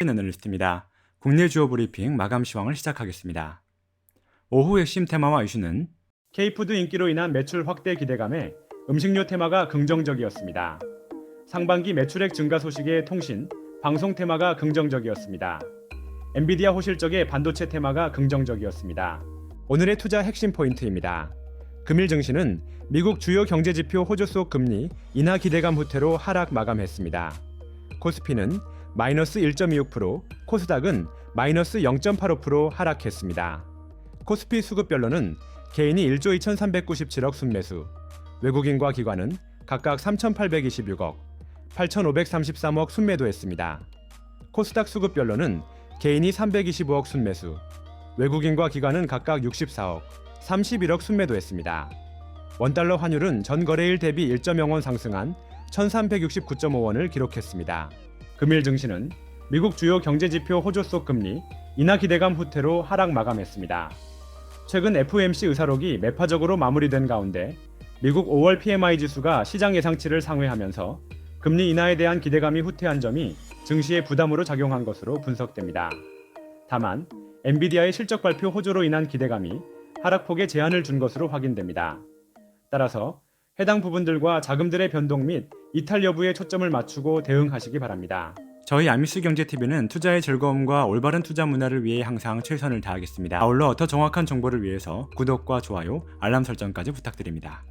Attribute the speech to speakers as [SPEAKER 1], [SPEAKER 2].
[SPEAKER 1] 애널리스트입니다. 국내 주요 브리핑 마감 시황을 시작하겠습니다. 오후 핵심 테마와 이슈는 K푸드 인기로 인한 매출 확대 기대감에 음식료 테마가 긍정적이었습니다. 상반기 매출액 증가 소식에 통신, 방송 테마가 긍정적이었습니다. 엔비디아 호실적의 반도체 테마가 긍정적이었습니다. 오늘의 투자 핵심 포인트입니다. 금일 증시는 미국 주요 경제 지표 호주 속 금리 인하 기대감 후퇴로 하락 마감했습니다. 코스피는 마이너스 1.26%, 코스닥은 마이너스 0.85% 하락했습니다. 코스피 수급별로는 개인이 1조 2,397억 순매수, 외국인과 기관은 각각 3,826억, 8,533억 순매도했습니다. 코스닥 수급별로는 개인이 325억 순매수, 외국인과 기관은 각각 64억, 31억 순매도했습니다. 원달러 환율은 전 거래일 대비 1.0원 상승한 1,369.5원을 기록했습니다. 금일 증시는 미국 주요 경제 지표 호조 속 금리 인하 기대감 후퇴로 하락 마감했습니다. 최근 FOMC 의사록이 매파적으로 마무리된 가운데 미국 5월 PMI 지수가 시장 예상치를 상회하면서 금리 인하에 대한 기대감이 후퇴한 점이 증시에 부담으로 작용한 것으로 분석됩니다. 다만 엔비디아의 실적 발표 호조로 인한 기대감이 하락폭에 제한을 준 것으로 확인됩니다. 따라서 해당 부분들과 자금들의 변동 및 이탈 여부에 초점을 맞추고 대응하시기 바랍니다. 저희 아미스 경제TV는 투자의 즐거움과 올바른 투자 문화를 위해 항상 최선을 다하겠습니다. 아울러 더 정확한 정보를 위해서 구독과 좋아요, 알람 설정까지 부탁드립니다.